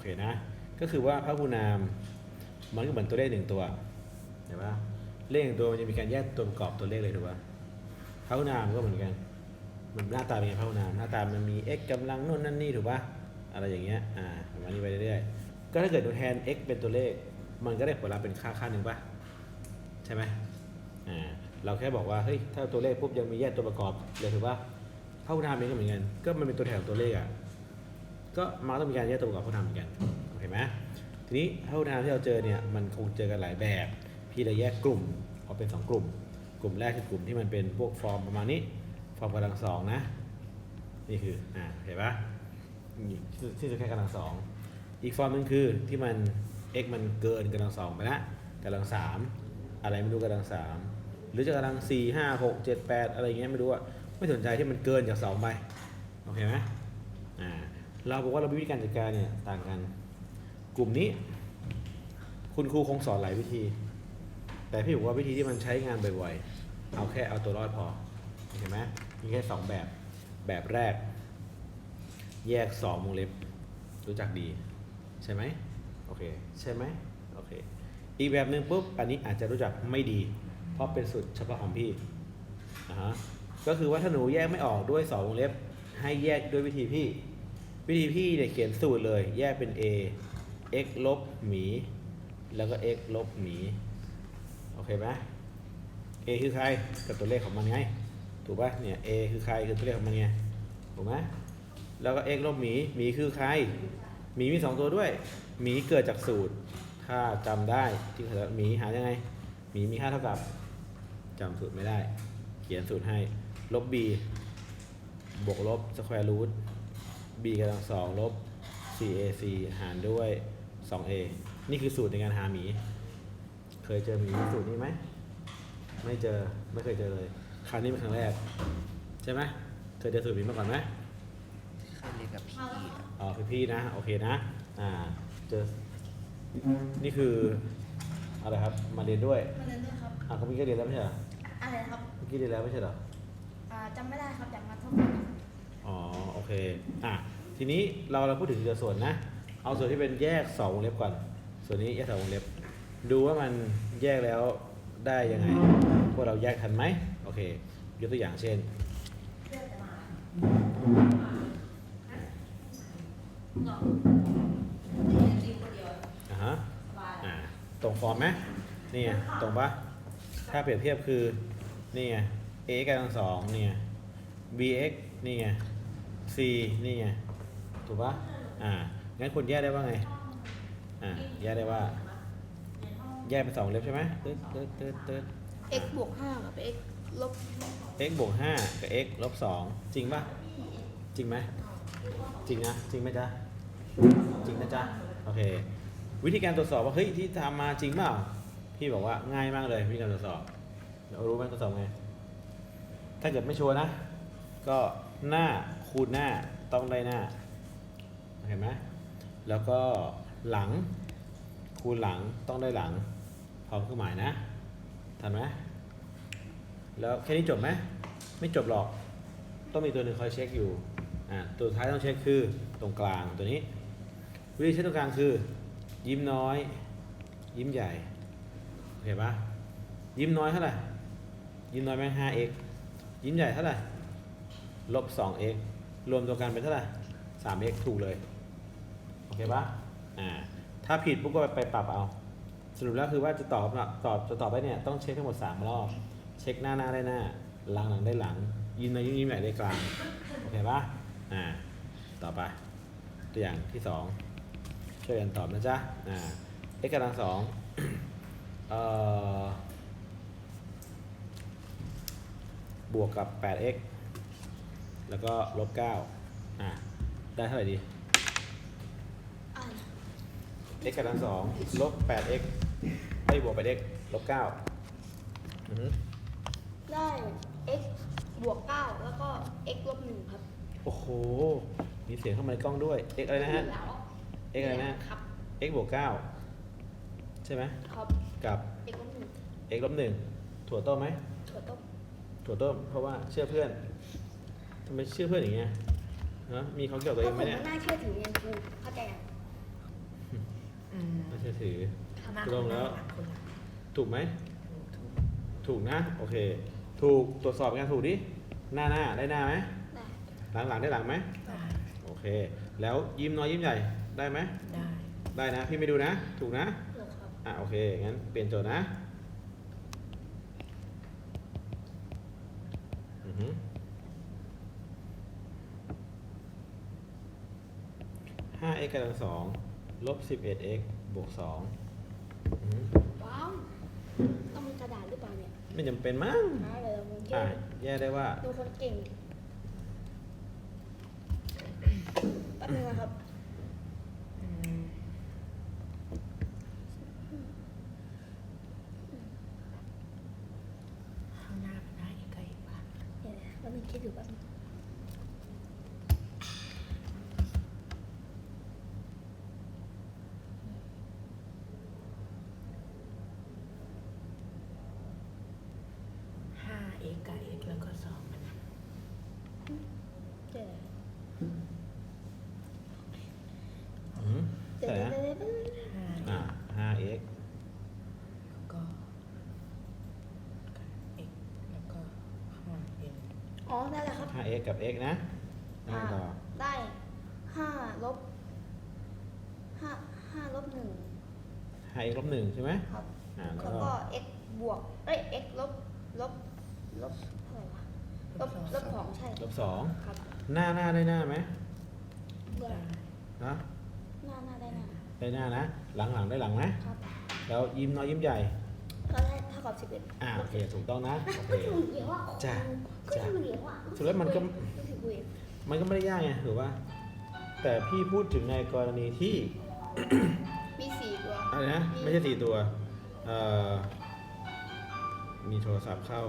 เคนะ ก็คือว่าพหูนามมันก็เหมือนตัวเลขหนึ่งตัวเห็นปะเลขหนึ่งตัวมันจะมีการแยกตัวประกอบตัวเลขเลยถูกปะพหูนามก็เหมือนกัน มันหน้าตาเป็นไงพหูนามหน้าตามันมี x กำลังนู่นนั่นนี่ถูกปะอะไรอย่างเงี้ยอ่าประมาณนี้ไปเรื่อยๆก็ถ้าเกิดตัวแทน x เป็นตัวเลข มันก็ได้ผลลัพธ์เป็นค่าค่าหนึ่งปะใช่ไหมอ่าเราแค่บอกว่าเฮ้ยถ้าตัวเลขปุ๊บยังมีแยกตัวประกอบเลยถูกปะพหูนามเองก็เหมือนกันก็มันเป็นตัวแทนของตัวเลขอะ ก็มันก็ต้องมีการแยกตัวประกอบพหุนามเหมือนกันโอเคไหมทีนี้พหุนามที่เราเจอเนี่ยมันคงเจอกันหลายแบบ พี่เลยแยกกลุ่มออกเป็นสองกลุ่ม กลุ่มแรกคือกลุ่มที่มันเป็นพวกฟอร์มประมาณนี้ ฟอร์มกำลังสองนะ นี่คืออ่าเห็นปะที่จะแค่กำลังสองอีกฟอร์มนึงคือที่มัน x มันเกินกำลังสองไปละกำลังสามอะไรไม่รู้กำลังสามหรือจะกำลังสี่ห้าหกเจ็ดแปดอะไรเงี้ยไม่รู้อะไม่สนใจที่มันเกินจากสองไปโอเคไหมอ่า เราบอกว่าเราวิธีการจัดการเนี่ยต่างกัน กลุ่มนี้ คุณครูคงสอนหลายวิธี แต่พี่บอกว่าวิธีที่มันใช้งานบ่อยๆเอาแค่เอาตัวรอดพอเห็นไหมมีแค่สองแบบแบบแรก แยกสองวงเล็บ รู้จักดี ใช่ไหมโอเคใช่ไหมโอเคอีกแบบหนึ่งปุ๊บอันนี้อาจจะรู้จักไม่ดี เพราะเป็นสูตรเฉพาะของพี่อ่าฮะก็คือว่าถ้าหนูแยกไม่ออกด้วยสองวงเล็บ ให้แยกด้วยวิธีพี่ วิธีพี่เนี่ยเขียนสูตรเลย แยกเป็น a x ลบหมี แล้วก็ x ลบหมี โอเคไหม a คือใครกับตัวเลขของมันไง ถูกป่ะ เนี่ย a คือใครคือตัวเลขของมันไง ถูกไหมแล้วก็ x ลบหมี หมีคือใคร หมีมีสองตัวด้วย หมีเกิดจากสูตร ถ้าจำได้ที่เขาหมีหายังไง หมีมีค่าเท่ากับจำสูตรไม่ได้ เขียนสูตรให้ ลบ b บวกลบสแควร์รูท b กำลังสองลบ 4ac หารด้วย 2a นี่คือสูตรในการหาหมี เคยเจอหมีสูตรนี้ไหม ไม่เจอ ไม่เคยเจอเลย ครั้งนี้เป็นครั้งแรก ใช่ไหมเคยเจอสูตรหมีมาก่อนไหมเคยเรียนกับพี่อะอ๋อคือพี่นะ โอเคนะ อ่า เจอ นี่คืออะไรครับ มาเรียนด้วย มาเรียนด้วยครับ อ่าเขาเมื่อกี้เรียนแล้วไม่ใช่เหรอ อะไรครับเมื่อกี้เรียนแล้วไม่ใช่เหรอ อ่าจำไม่ได้ครับอยากมาทบทวนครับอ๋อ โอเค อะ ทีนี้เราเราพูดถึงทีละส่วนนะ เอาส่วนที่เป็นแยกสองวงเล็บก่อน ส่วนนี้แยกสองวงเล็บ ดูว่ามันแยกแล้วได้ยังไง พวกเราแยกทันไหมโอเค ยกตัวอย่างเช่นอ่าฮะอ่าตรงฟอร์มไหมนี่ไงตรงปะถ้าเปรียบเทียบคือนี่ไง a กำลังสองนี่ไง bx นี่ไง c นี่ไง ถูกปะอ่า งั้นคุณแยกได้ว่าไง อ่า แยกได้ว่า แยกเป็นสองเล็บใช่ไหมตึ๊ดตึ๊ดตึ๊ดตึ๊ด x บวก5กับ x ลบ x บวกห้ากับ x ลบสองจริงปะจริงไหมจริงนะ จริงไหมจ๊ะ จริงนะจ๊ะ โอเค วิธีการตรวจสอบว่า เฮ้ย ที่ทำมาจริงเปล่า พี่บอกว่าง่ายมากเลยวิธีการตรวจสอบเดี๋ยวรู้ไหมตรวจสอบไง ถ้าเกิดไม่ชัวร์นะ ก็หน้าคูณหน้าต้องได้หน้า เห็นไหมแล้วก็หลังคูณหลังต้องได้หลังพร้อมเครื่องหมายนะทันไหมแล้วแค่นี้จบไหมไม่จบหรอก ต้องมีตัวหนึ่งคอยเช็คอยู่อ่าตัวท้ายต้องเช็คคือตรงกลางตัวนี้ วิธีเช็คตรงกลางคือ ยิ้มน้อย ยิ้มใหญ่โอเคปะยิ้มน้อยเท่าไหร่ยิ้มน้อยแม่ง 5x ยิ้มใหญ่เท่าไหร่ลบ 2x รวมตัวกันเป็นเท่าไหร่ 3x ถูกเลย เคปะอ่าถ้าผิดปุ๊บก็ไปปรับเอา สรุปแล้วคือว่าจะตอบตอบจะตอบไปเนี่ยต้องเช็คทั้งหมด 3 รอบ เช็คหน้าหน้าได้หน้า หลังหลังได้หลัง ยิ้มในอยยิ้มยิ้มใหญ่ได้กลาง โอเคปะอ่า ต่อไป ตัวอย่างที่สองช่วยกันตอบนะจ๊ะ อ่า x กำลังสองเอ่อบวกกับ 8x แล้วก็ลบ9อ่า ได้เท่าไหร่ดีอ่า x กำลังสองลบ 8x ได้บวก 8x ลบ9อือฮึได้ x บวก 9 แล้วก็ x ลบ1ครับโอ้โห มีเสียงเข้ามาในกล้องด้วย x อะไรนะฮะ แล้ว x อะไรนะ ครับ x บวก9ใช่ไหมครับ กับ x ลบ x ลบ1ถั่วต้มไหม1ถั่วต้มถั่วต้มเพราะว่าเชื่อเพื่อนทำไมเชื่อเพื่อนอย่างเงี้ยฮะมีเขาเกี่ยวกับตัวเองไหมพราะผเนี่ยมันน่าเชื่อถือเงินครูเข้าใจยังม น่าเชื่อถือหน้าตกลงแล้วหน้าคนละถูกไหมถูกถูกถูกนะ โอเค ถูกตรวจสอบงานถูกดิ หน้าหน้าได้หน้าไหมได้หลังหลังได้หลังไหมได้โอเค แล้วยิ้มน้อยยิ้มใหญ่ได้ไหมได้ได้นะ พี่ไม่ดูนะ ถูกนะถูกครับอะโอเค งั้นเปลี่ยนโจทย์นะอือฮึ 5x กำลังสอง ลบ 11x บวก2อือฮึว้าวต้องมีกระดาษหรือเปล่าเนี่ยไม่จำเป็นมั้งนะเดี๋ยวเราเก่อะงแยกได้ว่า ดูคนเก่งแป๊บนึงนะครับ อืมข้างหน้าเป็นหน้าอีกไกลปะ เดี๋ยวนะแป๊บนึงคิดอยู่แป๊บนึง ห้าเอกกับเอกแล้วก็สองมันนะ เดี๋ยว อือฮึ เดี๋ยว ใส่ เดี๋ยว นะ เดี๋ยวเดี๋ยว ห้า อ่า 5x แล้วก็เอกแล้วก็ห้าเอก อ๋อนั่นแหละครับ 5x กับ x นะอ่าต่อได้ห้าลบห้าห้าลบหนึ่ง 5x ลบ1ใช่ไหมครับ อ่าแล้วแล้วก็ ก็ x บวกเอ้ย x ลบลบลบเท่าไหร่วะลบลบสองใช่ลบ2ครับหน้าหน้าได้หน้าไหมเบื่อนะหน้าหน้าได้หน้าได้หน้านะ หลังหลังได้หลังไหมครับ แล้วยิ้มน้อยยิ้มใหญ่ก็ได้เท่ากับสิบเอ็ดอ่าโอเคถูกต้องนะโอเคก็ถูกเหลียวอะจ้ะก็ถูกเหลียวอะสุดแล้วมันก็รู้สึกเวรมันก็ไม่ได้ยากไงถือว่า แต่พี่พูดถึงในกรณีที่ มีสี่ตัว อะไรนะ ไม่ใช่สี่ตัวเอ่อมีโทรศัพท์เข้า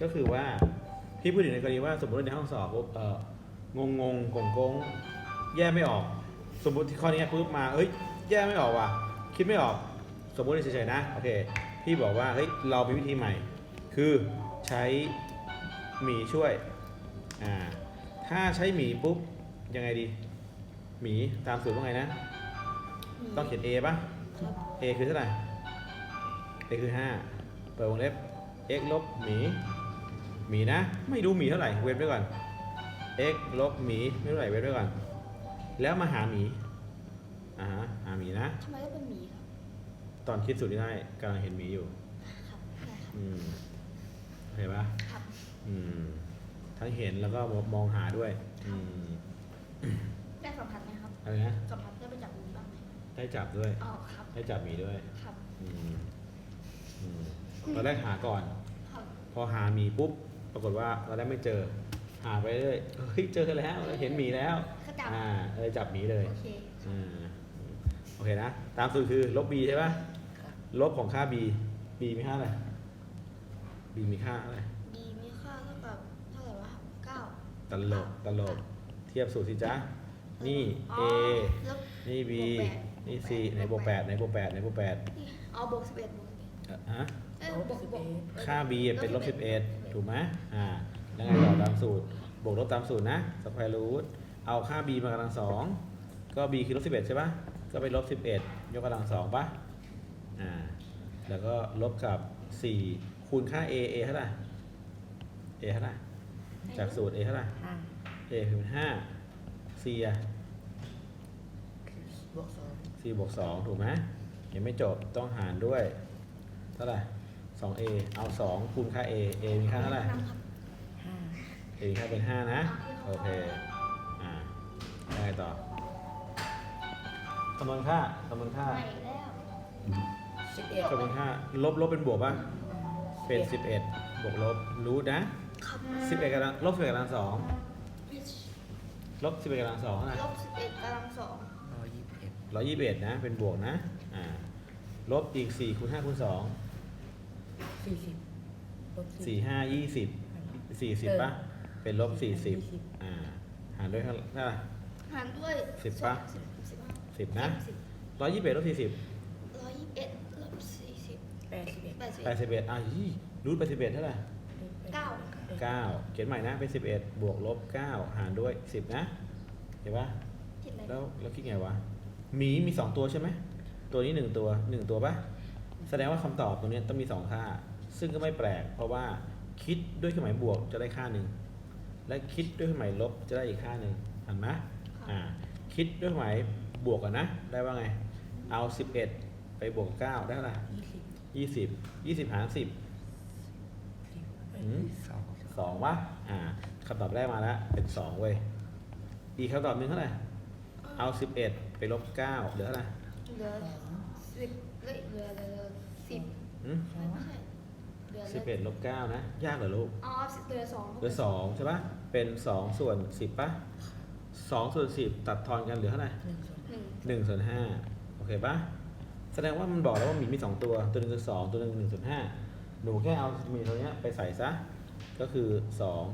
ก็คือว่า พี่พูดถึงในกรณีว่าสมมติว่าในห้องสอบปุ๊บเอ่องงงงกงกงแยกไม่ออก สมมติที่ข้อนี้ปุ๊บมา เอ้ย แยกไม่ออกว่ะ คิดไม่ออก สมมติเฉยๆนะ โอเค พี่บอกว่า เฮ้ย เรามีวิธีใหม่ คือใช้หมีช่วย อ่า ถ้าใช้หมีปุ๊บ ยังไงดี หมีตามสูตรว่าไงนะมีต้องเขียน A ป่ะครับ A คือเท่าไหร่ A คือ 5 เปิดวงเล็บ x ลบหมี หมีนะ ไม่รู้หมีเท่าไหร่ เว้นไว้ก่อน x ลบหมี ไม่เท่าไหร่ เว้นไว้ก่อน แล้วมาหาหมี อ่าฮะหาหมีนะ ทำไมต้องเป็นหมีครับตอนคิดสูตรนี้ได้กำลังเห็นหมีอยู่ ครับได้ครับอืมเห็นปะครับอืม ทั้งเห็นแล้วก็มองหาด้วย อืมได้สัมผัสไหมครับอะไรนะ สัมผัสได้ไปจับมือบ้างไหมได้จับด้วย อ๋อครับได้จับหมีด้วย ครับอืมอืมตอนแรกหาก่อน ครับพอหาหมีปุ๊บ ปรากฏว่าเราได้ไม่เจอ หาไปเรื่อยเฮ้ยเจอแล้ว เห็นหมีแล้ว ก็จับอ่าเลยจับหมีเลย โอเค อ่า โอเคนะ ตามสูตรคือลบ b ใช่ปะครับลบของค่า b b มีค่าอะไร b มีค่าอะไรดีมีค่าเท่ากับเท่าไหร่วะเก้าตลกตลก เทียบสูตรสิจ๊ะ นี่อ๋ a อลบ นี่ b บวกแปดนี่ c ไหนบวกแปดไหนบวกแปดไหนบวกแปดนี่อ๋อบวกสิบเอ็ดบวก11เอ่อฮะ เอ้ยบวกบวกค่า b เป็นลบ 11 ถูกไหมอ่า แล้วไงต่อตามสูตร บวกลบตามสูตรนะสแควร์รูทเอาค่า b มากำลังสองก็ b คือลบ 11 ใช่ปะ ก็ไปลบ11ยกกำลังสองปะอ่าแล้วก็ลบกับ4คูณค่า a a เท่าไหร่ a เท่าไหร่จากสูตร a เท่าไหร่ ห้า a คือห้า c อะบวกสอง c บวกสองถูกไหมยังไม่จบต้องหารด้วยเท่าไหร่สอง a เอาสองคูณค่า a a มีค่าเท่าไหร่นำครับห้าเองแค่เป็นห้านะ โอเค อ่าได้ไงต่อ คำนวณค่าคำนวณค่าใหม่แล้วสิบเอ็ดคำนวณค่า ลบลบเป็นบวกป่ะ เป็นสิบเอ็ดบวกลบรู้นะครับสิบเอ็ดกำลังลบสิบเอ็ดกำลังสองลบสิบเอ็ดกำลังสองนะลบสิบเอ็ดกำลังสองร้อยยี่สิบเอ็ดร้อยยี่สิบเอ็ดนะ เป็นบวกนะ อ่า ลบอีกสี่คูณห้าคูณสองสี่สิบลบสี่ห้ายี่สิบสี่สิบป่ะ เป็นลบสี่สิบอ่า หารด้วยเท่าเท่าไหร่หารด้วยสิบปะ สิบสิบห้าสิบนะสิบร้อยยี่สิบเอ็ดลบสี่สิบร้อยยี่สิบเอ็ดลบสี่สิบแปดสิบเอ็ดแปดสิบแปดสิบเอ็ดอะยี่รูทแปดสิบเอ็ดเท่าไหร่เก้าเก้าเขียนใหม่นะเป็นสิบเอ็ดบวกลบเก้าหารด้วยสิบนะ เห็นปะเจ็คิดอะไรแล้วแล้วคิดไงวะหมีมีสองตัวใช่ไหมตัวนี้หนึ่งตัวหนึ่งตัวปะแสดงว่าคำตอบตรงเนี้ยต้องมีสองค่า ซึ่งก็ไม่แปลก เพราะว่าคิดด้วยเครื่องหมายบวกจะได้ค่าหนึ่งและคิดด้วยเครื่องหมายลบจะได้อีกค่าหนึ่งเห็นไหมอ่าคิดด้วยเครื่องหมาย บวกกันนะ ได้ว่าไง เอา 11 ไปบวก 9 ได้เท่าไหร่ยี่สิบ20 20หาร10สิบเอ้ยหืมสองสองวะอ่าคำตอบแรกมาแล้ว เป็นสองเว้ย อีกคำตอบหนึ่งเท่าไหร่ เอา11ไปลบ9เหลือเท่าไหร่เหลือสิบเอ้ยเหลือเหลือเหลือสิบหืมไม่ใช่เหลือเหลือสิบเอ็ดลบเก้านะ ยากเหรอลูก อ๋อสิบเหลือสองเหลือสองใช่ปะเป็นสองส่วนสิบปะสองส่วนสิบตัดทอนกันเหลือเท่าไหร่หนึ่งส่วนหนึ่ง หนึ่งส่วนห้าโอเคปะแสดงว่ามันบอกแล้วว่าหมีมีสองตัว ตัวหนึ่งคือสองตัวหนึ่งหนึ่งส่วนห้าหนูแค่เอาหมีตัวเนี้ยไปใส่ซะ ก็คือสอง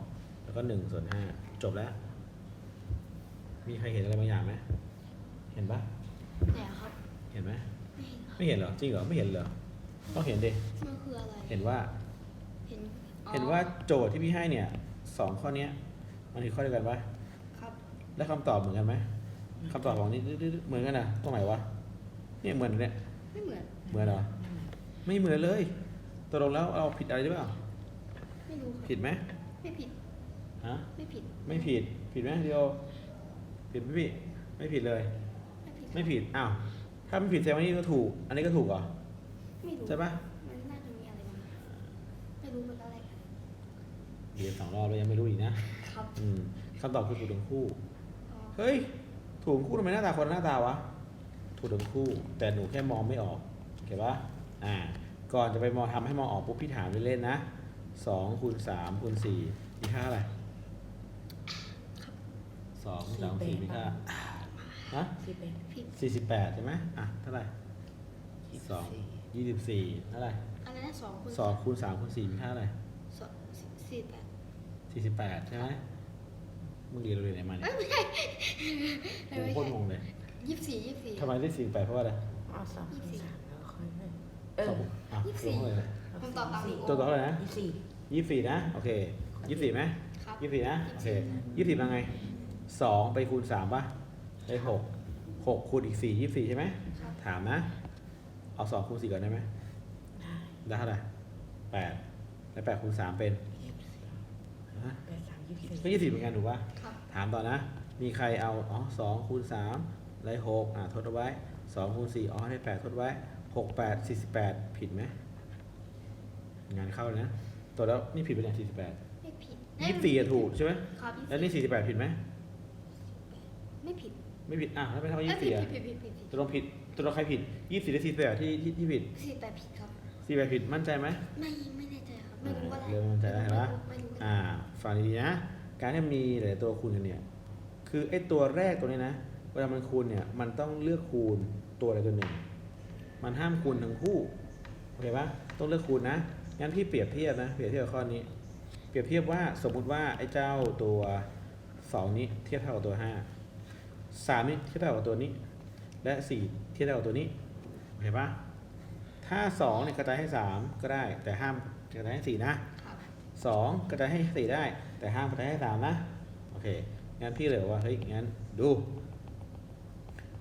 แล้วก็หนึ่งส่วนห้าจบแล้ว มีใครเห็นอะไรบางอย่างไหมเห็นปะเนี่ยครับเห็นไหมไม่เห็นครับไม่เห็นเหรอจริงเหรอไม่เห็นเหรอต้องเห็นดิมันคืออะไรเห็นว่า เห็นอ๋อเห็นว่าโจทย์ที่พี่ให้เนี่ยสองข้อเนี้ยมันคือข้อเดียวกันปะครับ แล้วคำตอบเหมือนกันไหม คำตอบของนี่เหมือนกันนะตรงไหนวะเนี่ยเหมือนเนี่ยไม่เหมือน เหมือนเหรอไม่เหมือนเลยตกลงแล้วเราผิดอะไรหรือเปล่าไม่รู้ครับผิดไหมไม่ผิดฮะไม่ผิดไม่ผิดผิดไหมเดียวผิดไหมพี่ไม่ผิดเลยไม่ผิดไม่ผิดอ้าวถ้าไม่ผิดแสดงว่านี่ก็ถูก อันนี้ก็ถูกเหรอไม่รู้ใช่ปะมันน่าจะมีอะไรบางอย่างไม่รู้มันอะไรกันเรียนสองรอบแล้วยังไม่รู้อีกนะครับอืมคำตอบคือถูกทั้งคู่อ๋อเฮ้ย ถูกทั้งคู่ทำไมหน้าตาคนละหน้าตาวะ ถูกทั้งคู่ แต่หนูแค่มองไม่ออกโอเคปะอ่า ก่อนจะไปมองทำให้มองออกปุ๊บพี่ถามเล่นๆนะสองคูณสามคูณสี่มีค่าอะไรสองคูณสามคูณสี่มีค่าฮะสิบเอ็ดผิดสี่สิบแปดใช่ไหมอะเท่าไหร่ยี่สองสี่ยี่สิบสี่เท่าไหร่อะไรนะสองคูณสองคูณสามคูณสี่มีค่าอะไรสองสี่แปดสี่สิบแปดใช่ไหม มึงเรียนโรงเรียนไหนมาเนี่ยไม่ใช่กูโคตรงงเลยยี่สิบสี่ยี่สิบสี่ ทำไมได้สี่สิบแปดเพราะว่าอะไรเอาสองคูณสามแล้วค่อยให้เอสอองอะยี่สิบสี่ ตัวเท่าไหร่นะผมตอบตามนี้ตัวต่อเท่าไหร่นะยี่สิบสี่ยี่สิบสี่นะ โอเคยี่สิบสี่ไหมครับยี่สิบสี่นะ โอเคยี่สิบสี่มาไงสองไปคูณสามป่ะได้หกหกคูณอีกสี่ยี่สิบสี่ใช่ไหม ครับ ถามนะ เอาสองคูณสี่ก่อนได้ไหม ได้ได้เท่าไหร่แปดแล้วแปดคูณสามเป็นยี่สิบสี่ฮะแปดสามยี่สิบสี่ ก็ยี่สิบเหมือนกันถูกป่ะครับถามต่อนะ มีใครเอาอ๋อสองคูณสามได้หกอะทดเอาไว้สองคูณสี่อ๋อได้แปดทดไว้หกแปดสี่สิบแปดผิดไหมงานเข้าเลยนะตัวแล้วนี่ผิดไปเนี่ยสี่สิบแปดไม่ผิดยี่สิบสี่อะถูกใช่ไหมครับแล้วนี่สี่สิบแปดผิดไหมไม่ผิดไม่ผิดอะแล้วไม่เท่าเอ้ยี่ยสิบผิสี่ดอะผิดผิดผิดผิดตัวลงผิดตัวลงใครผิดยี่สิบสี่หรือสี่สิบแปดที่ที่ที่ผิดสี่แปดผิดครับสี่แปดผิดมั่นใจไหมไม่ไม่แน่ใจครับ ไม่รู้ว่าอะไรเริ่มมั่นใจแล้วเห็นปะไม่รู้อ่าฟังดีๆนะ การที่มีหลายๆตัวคูณกันเนี่ย คือไอ้ตัวแรกตัวนี้นะ เวลามันคูณเนี่ย มันต้องเลือกคูณตัวใดตัวหนึ่ง มันห้ามคูณทั้งคู่ โอเคปะต้องเลือกคูณนะ งั้นพี่เปรียบเทียบนะ เปรียบเทียบกับข้อนี้ เปรียบเทียบว่าสมมุติว่าไอ้เจ้าตัวสองนี้เทียบเท่ากับตัวห้าสามนี้เทียบเท่ากับตัวนี้ และสี่เทียบเท่ากับตัวนี้ โอเคปะถ้าสองเนี่ยกระจายให้สามก็ได้ แต่ห้าม กระจายให้สี่นะครับสองกระจายให้สี่ได้ แต่ห้ามกระจายให้สามนะโอเคงั้นพี่เลยบอกว่าเฮ้ยงั้นดู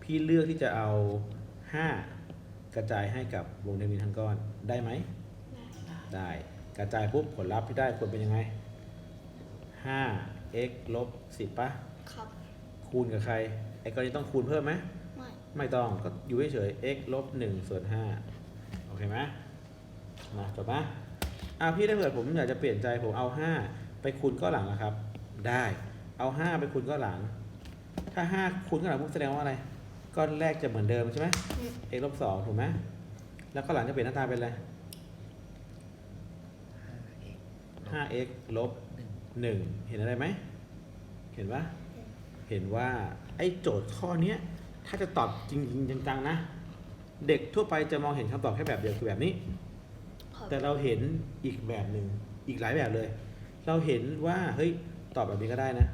พี่เลือกที่จะเอาห้ากระจายให้กับวงเทอร์มินทั้งก้อนได้ไหมได้ได้กระจายปุ๊บผลลัพธ์ที่ได้ควรเป็นยังไง 5 x ลบ10ปะครับ คูณกับใคร ไอ้กรณีต้องคูณเพิ่มไหม ไม่ ไม่ต้อง ก็อยู่เฉยๆ x ลบ1ส่วน5โอเคไหมมาจบปะ อะพี่ถ้าเกิดผมอยากจะเปลี่ยนใจผมเอา 5 ไปคูณก้อนหลังนะครับ ได้เอา 5 ไปคูณก้อนหลัง ถ้า 5 คูณก้อนหลังปุ๊บแสดงว่าอะไรก้อนแรกจะเหมือนเดิมใช่ไหมอืม x ลบ2ถูกไหมแล้วก้อนหลังจะเปลี่ยนหน้าตาเป็นอะไรห้าเอ็ก 5x ลบหนึ่ง1เห็นอะไรไหม เห็นปะเห็นว่าไอ้โจทย์ข้อเนี้ยถ้าจะตอบจริงๆจังๆนะ เด็กทั่วไปจะมองเห็นคำตอบแค่แบบเดียวคือแบบนี้ แต่เราเห็นอีกแบบหนึ่งอีกหลายแบบเลย เราเห็นว่าเฮ้ยตอบแบบนี้ก็ได้นะ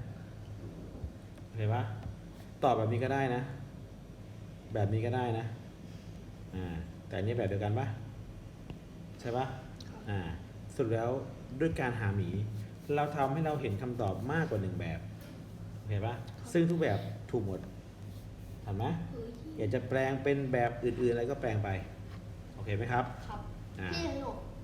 เห็นปะตอบแบบนี้ก็ได้นะ แบบนี้ก็ได้นะอ่าแต่อันนี้แบบเดียวกันปะใช่ปะครับอ่าสรุดแล้วด้วยการหาหมี เราทำให้เราเห็นคำตอบมากกว่าหนึ่งแบบเห็นปะซึ่งทุกแบบถูกหมดทันไหมเฮ้ยอยากจะแปลงเป็นแบบอื่นๆอะไรก็แปลงไป โอเคไหมครับครับ อ่าพี่หนู